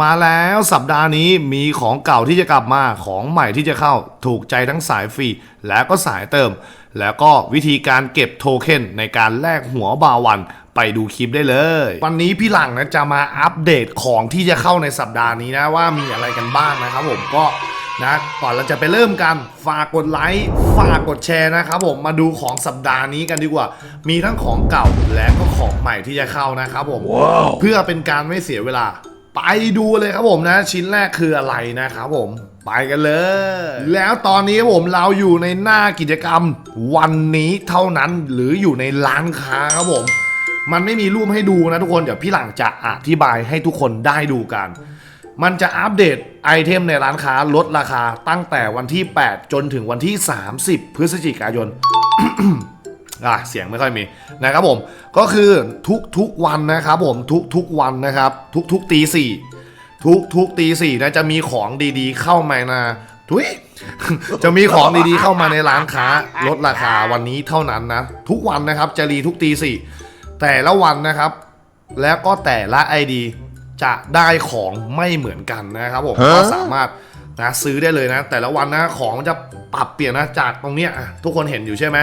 มาแล้วสัปดาห์นี้มีของเก่าที่จะกลับมาของใหม่ที่จะเข้าถูกใจทั้งสายฟรีและก็สายเติม แล้วก็วิธีการเก็บโทเค็นในการแลกหัวบาวันไปดูคลิปได้เลย วันนี้พี่หลังนะจะมาอัปเดตของที่จะเข้าในสัปดาห์นี้นะว่ามีอะไรกันบ้างนะครับผมก็นะก่อนเราจะไปเริ่มกันฝากกดไลค์ฝากกดแชร์นะครับผมมาดูของสัปดาห์นี้กันดีกว่า มีทั้งของเก่าและก็ของใหม่ที่จะเข้านะครับผมเพื่อเป็นการไม่เสียเวลา ไปดูเลยครับผมนะ ชิ้นแรกคืออะไรนะครับผมไปกันเลย แล้วตอนนี้ครับผมเราอยู่ในหน้ากิจกรรม วันนี้เท่านั้นหรืออยู่ในร้านค้าครับผม มันไม่มีรูปให้ดูนะทุกคนเดี๋ยวพี่หลังจะอธิบายให้ทุกคนได้ดูกัน มันจะอัปเดตไอเทมในร้านค้าลดราคาตั้งแต่วันที่ 8 จนถึงวันที่ 30 พฤศจิกายน อะเสียงไม่ค่อยมีนะครับผมก็คือทุกทุกๆวันนะครับผมทุกทุกๆวันนะครับ ทุกทุกๆตีสี่ทุกทุกๆตีสี่นะจะมีของดีๆ เข้ามานะทุยจะมีของดีๆเข้ามาในร้านค้าลดราคาวันนี้เท่านั้นนะ ทุกวันนะครับจะรีทุกตีสี่แต่ละวันนะครับ แล้วก็แต่ละ ID จะได้ของไม่เหมือนกันนะครับผมก็สามารถนะซื้อได้เลยนะ แต่ละวันนะของมันจะปรับเปลี่ยนนะจากตรงเนี้ยอะทุกคนเห็นอยู่ใช่ไหม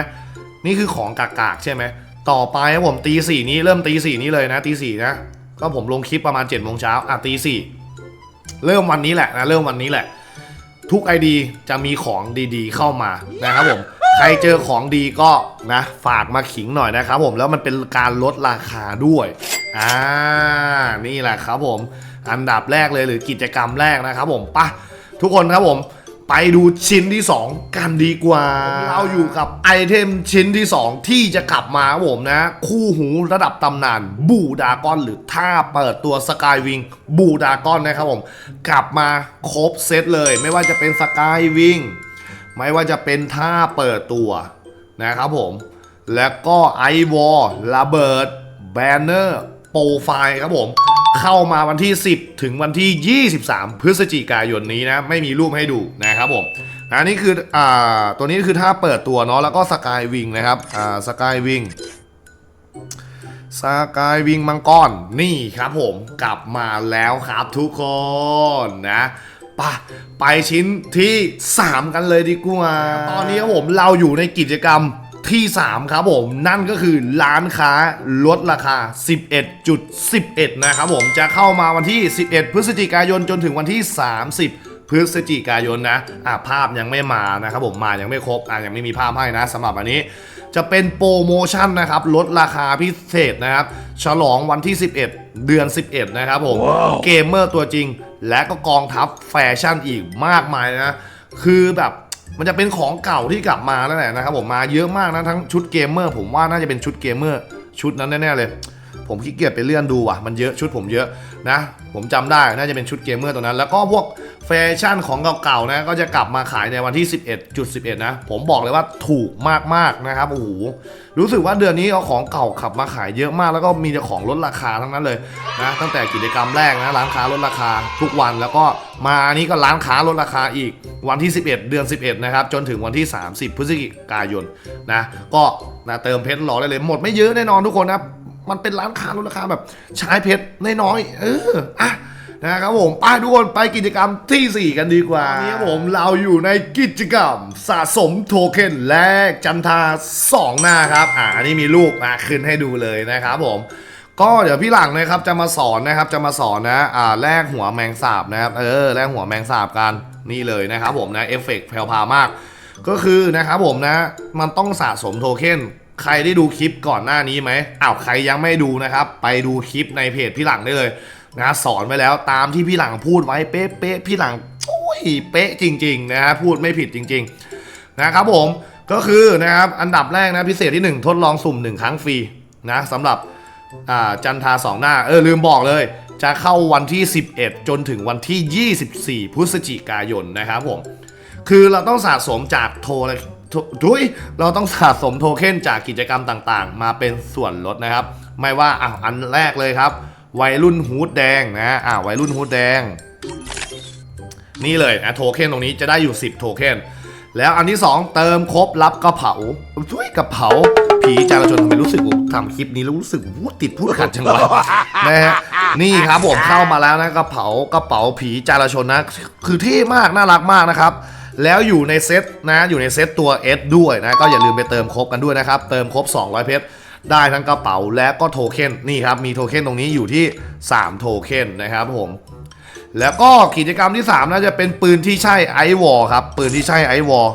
นี่คือของกากๆใช่ไหมต่อไปผมตีสี่นี้เริ่มตีสี่นี้เลยนะตีสี่นะก็ผมลงคลิปประมาณ7จ็ดโมงเช้าอะตีสี่เริ่มวันนี้แหละนะเริ่มวันนี้แหละ ทุก ID จะมีของดีๆ เข้ามานะครับผมใครเจอของดีก็นะฝากมาขิงหน่อยนะครับผมแล้วมันเป็นการลดราคาด้วยอ่านี่แหละครับผมอันดับแรกเลยหรือกิจกรรมแรกนะครับผมปะทุกคนครับผม ไปดูชิ้นที่ 2 กันดีกว่า เราอยู่กับไอเทมชิ้นที่ 2 ที่จะกลับมาครับผมนะ คู่หูระดับตำนานบูดากอนหรือท่าเปิดตัวสกายวิงบูดากอนนะครับผม กลับมาครบเซตเลย ไม่ว่าจะเป็นสกายวิงไม่ว่าจะเป็นท่าเปิดตัวนะครับผม แล้วก็ไอวอลระเบิดแบนเนอร์โปรไฟล์ครับผม เข้ามาวันที่ 10 ถึงวันที่ 23 พฤศจิกายนนี้นะ ไม่มีรูปให้ดูนะครับผมอันนี้คืออ่าตัวนี้คือถ้าเปิดตัวเนาะแล้วก็สกายวิงนะครับอ่าสกายวิงสกายวิงมังกรนี่ครับผมกลับมาแล้วครับทุกคนนะไปะไปชิ้นที่ 3 กันเลยดีกว่า ตอนนี้ครับผมเราอยู่ในกิจกรรม ที่ 3 ครับผมนั่นก็คือร้านค้าลดราคา 11.11 นะครับผมจะเข้ามาวันที่ 11 พฤศจิกายนจนถึงวันที่ 30พฤศจิกายนนะอะภาพยังไม่มานะครับผมมายังไม่ครบอะยังไม่มีภาพให้นะสำหรับอันนี้ จะเป็นโปรโมชั่นนะครับลดราคาพิเศษนะครับ ฉลองวันที่ 11 เดือน 11 นะครับผมเกมเมอร์ตัวจริง และก็กองทัพแฟชั่นอีกมากมายนะ คือแบบ มันจะเป็นของเก่าที่กลับมาแล้วแหละนะครับผมมาเยอะมากนะทั้งชุดเกมเมอร์ผมว่าน่าจะเป็นชุดเกมเมอร์ชุดนั้นแน่ๆเลย ผมขี้เกียจไปเลื่อนดูว่ะมันเยอะชุดผมเยอะนะ ผมจำได้น่าจะเป็นชุดเกมเมอร์ตัวนั้น แล้วก็พวกแฟชั่นของเก่าๆนะก็จะกลับมาขายในวันที่ 11.11 นะ ผมบอกเลยว่าถูกมากๆนะครับโอ้โหรู้สึกว่าเดือนนี้เอาของเก่าขับมาขายเยอะมาก แล้วก็มีแต่ของลดราคาทั้งนั้นเลยนะตั้งแต่กิจกรรมแรกนะร้านค้าลดราคาทุกวันแล้วก็มาอันนี้ก็ร้านค้าลดราคาอีกวันที่ 11 เดือน 11 นะครับ จนถึงวันที่ 30 พฤศจิกายนนะก็นะเติมเพชรรอได้เลยหมดไม่เยอะแน่นอนทุกคนนะ มันเป็นร้านค้าลดราคาแบบใช้เพชรน้อยๆเอออะนะครับผมไปทุกคนไปกิจกรรมทีสี่ 4 กันดีกว่าวันนี้ผมเราอยู่ในกิจกรรมสะสมโทเค็นแลกจันทา 2 หน้าครับ อ่าอันนี้มีรูปอะขึ้นให้ดูเลยนะครับผม ก็เดี๋ยวพี่หลังนะครับจะมาสอนนะครับจะมาสอนนะอ่าแลกหัวแมงสาบนะครับเออแลกหัวแมงสาบกันนี่เลยนะครับผมนะเอฟเฟกต์แผ่วพามาก ก็คือนะครับผมนะมันต้องสะสมโทเค็น ใครได้ดูคลิปก่อนหน้านี้ไหมอ้าวใครยังไม่ดูนะครับ ไปดูคลิปในเพจพี่หลังได้เลยนะสอนไว้แล้วตามที่พี่หลังพูดไว้เป๊ะเป๊ะพี่หลังโอ้ยเป๊ะจริงๆนะฮะพูดไม่ผิดจริง ๆ นะครับผมก็คือนะครับอันดับแรกนะพิเศษที่ 1 ทดลองสุ่ม 1 ครั้งฟรีนะสำหรับจันทาสองหน้าเออลืมบอกเลย จะเข้าวันที่ 11 จนถึงวันที่ 24 พฤศจิกายนนะครับผมคือเราต้องสะสมจากโทร จุยเราต้องสะสมโทเค็นจากกิจกรรมต่างๆ มาเป็นส่วนลดนะครับ ไม่ว่าอะอันแรกเลยครับ วัยรุ่นฮูดแดงนะอะวัยรุ่นฮูดแดง นี่เลยนะโทเค็นตรงนี้จะได้อยู่ 10 โทเค็นแล้วอันที่ 2 เติมครบรับกระเป๋าทุยกระเป๋าผีผีจารชนทำไมรู้สึกว่าทำคลิปนี้แล้วรู้สึกว่าติดพูดขัดจังวะนะฮะนี่ครับผมเข้ามาแล้วนะกระเป๋ากระเป๋าผีจารชนนะ คือเท่มากน่ารักมากนะครับ แล้วอยู่ในเซตนะอยู่ในเซตตัว S ด้วยนะก็อย่าลืมไปเติมครบกันด้วยนะครับ เติมครบ 200 เพชรได้ทั้งกระเป๋าและก็โทเค็นนี่ครับ มีโทเค็นตรงนี้อยู่ที่ 3 โทเค็นนะครับผมแล้วก็กิจกรรมที่ 3 น่าจะเป็นปืนที่ใช่ไอวอลครับ ปืนที่ใช่ไอวอล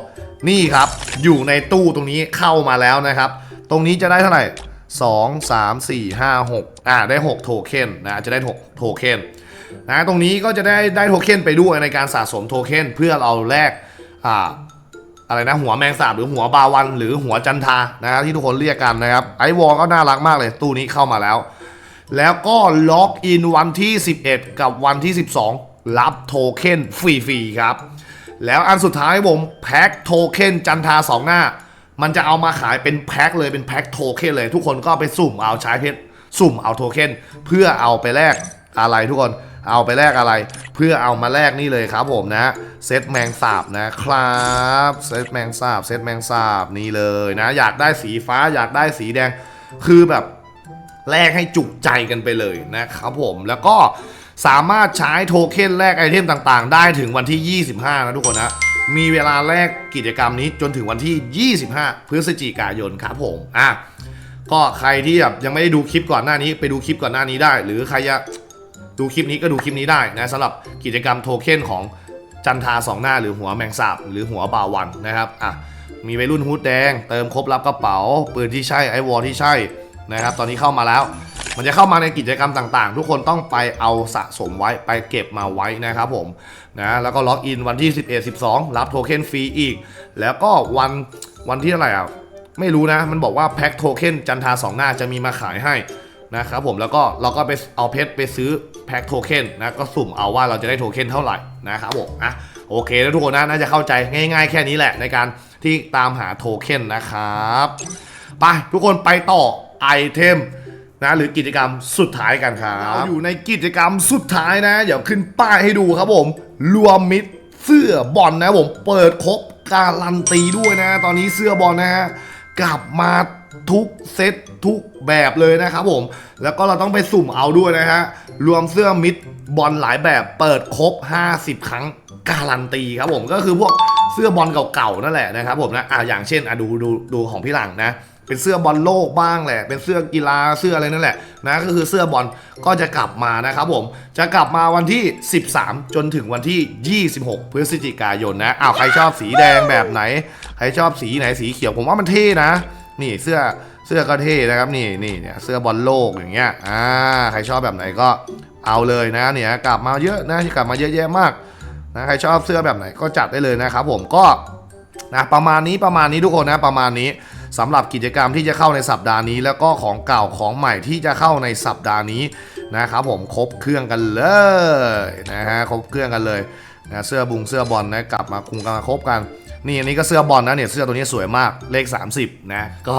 นี่ครับ อยู่ในตู้ตรงนี้เข้ามาแล้วนะครับ ตรงนี้จะได้เท่าไหร่ 2 3 4 5 6 อ่าได้ 6 โทเค็นนะจะได้ 6 โทเค็นนะตรงนี้ก็จะได้ได้โทเค็นไปด้วยในการสะสมโทเค็นเพื่อเราแลก อ่าอะไรนะหัวแมงสาบหรือหัวบาวันหรือหัวจันทานะครับที่ทุกคนเรียกกันนะครับไอวอลก็น่ารักมากเลย ตู้นี้เข้ามาแล้ว แล้วก็ล็อกอินวันที่ 11 กับวันที่ 12 รับโทเค็นฟรีๆครับ แล้วอันสุดท้ายผมแพ็คโทเค็นจันทาสองหน้า มันจะเอามาขายเป็นแพ็คเลยเป็นแพ็คโทเค็นเลย ทุกคนก็ไปสุ่มเอาใช้เพชรสุ่มเอาโทเค็นเพื่อเอาไปแลกอะไรทุกคน เอาไปแลกอะไร เพื่อเอามาแลกนี่เลยครับผมนะเซตแมงสาบนะครับเซตแมงสาบเซตแมงสาบนี่เลยนะ อยากได้สีฟ้าอยากได้สีแดง คือแบบแลกให้จุกใจกันไปเลยนะครับผมแล้วก็สามารถใช้โทเค็นแลกไอเทมต่างๆ ได้ถึงวันที่ 25 นะทุกคนนะ มีเวลาแลกกิจกรรมนี้จนถึงวันที่ 25 พฤศจิกายนครับผมอะก็ใครที่แบบยังไม่ได้ดูคลิปก่อนหน้านี้ไปดูคลิปก่อนหน้านี้ได้ หรือใครจะ ดูคลิปนี้ก็ดูคลิปนี้ได้นะสำหรับกิจกรรมโทเค็นของจันทาสองหน้าหรือหัวแมงสาบ หรือหัวบาวันนะครับอะมีวัยรุ่นฮูดแดง เติมครบรับกระเป๋า ปืนที่ใช่ไอวอลที่ใช่นะครับ ตอนนี้เข้ามาแล้ว มันจะเข้ามาในกิจกรรมต่างๆ ทุกคนต้องไปเอาสะสมไว้ไปเก็บมาไว้นะครับผมนะแล้วก็ล็อกอินวันที่ 11 12 รับโทเค็นฟรีอีก แล้วก็วันวันที่เท่าไหร่อะไม่รู้นะ มันบอกว่าแพ็คโทเค็นจันทาสองหน้าจะมีมาขายให้ นะครับผมแล้วก็เราก็ไปเอาเพชรไปซื้อแพ็คโทเค็นนะก็สุ่มเอาว่าเราจะได้โทเค็นเท่าไหร่นะครับผมอะโอเคแล้วทุกคนนะน่าจะเข้าใจง่ายๆ แค่นี้แหละในการที่ตามหาโทเค็นนะครับไปทุกคนไปต่อไอเทมนะหรือกิจกรรมสุดท้ายกันครับเราอยู่ในกิจกรรมสุดท้ายนะเดี๋ยวขึ้นป้ายให้ดูครับผม รวมมิตรเสื้อบอลนะผมเปิดครบการันตีด้วยนะ ตอนนี้เสื้อบอลนะฮะกลับมา ทุกเซตทุกแบบเลยนะครับผม แล้วก็เราต้องไปสุ่มเอาด้วยนะฮะ รวมเสื้อมิดบอลหลายแบบเปิดครบ 50 ครั้งการันตีครับผม ก็คือพวกเสื้อบอลเก่าๆนั่นแหละนะครับผมนะอะอย่างเช่นอะดูดูดูของพี่หลังนะ เป็นเสื้อบอลโลกบ้างแหละ เป็นเสื้อกีฬาเสื้ออะไรนั่นแหละนะก็คือเสื้อบอลก็จะกลับมานะครับผม จะกลับมาวันที่ 13 จนถึงวันที่ 26 พฤศจิกายนนะอ้าวใครชอบสีแดงแบบไหน ใครชอบสีไหนสีเขียวผมว่ามันเท่นะ นี่เสื้อเสื้อก็เท่นะครับนี่นี่เนี่ยเสื้อบอลโลกอย่างเงี้ยอ่าใครชอบแบบไหนก็เอาเลยนะเนี่ยกลับมาเยอะนะกลับมาเยอะแยะมากนะใครชอบเสื้อแบบไหนก็จัดได้เลยนะครับผมก็นะประมาณนี้ประมาณนี้ทุกคนนะประมาณนี้สำหรับกิจกรรมที่จะเข้าในสัปดาห์นี้ แล้วก็ของเก่าของใหม่ที่จะเข้าในสัปดาห์นี้นะครับผมครบเครื่องกันเลยนะฮะครบเครื่องกันเลยนะเสื้อบุงเสื้อบอลนะกลับมาคุมกันมาครบกัน นี่อันนี้ก็เสื้อบอลนะเนี่ยเสื้อตัวนี้สวยมากเลข 30 นะ ก็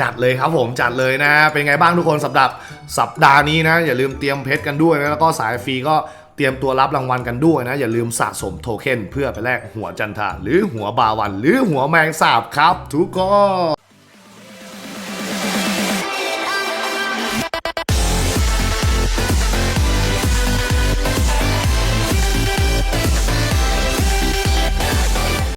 จัดเลยครับผมจัดเลยนะ เป็นไงบ้างทุกคนสัปดาห์สัปดาห์นี้นะ อย่าลืมเตรียมเพชรกันด้วยนะแล้วก็สายฟรีก็เตรียมตัวรับรางวัลกันด้วยนะ อย่าลืมสะสมโทเค็นเพื่อไปแลกหัวจันทาหรือหัวบาวัน หรือหัวแมงสาบครับ ทุกคน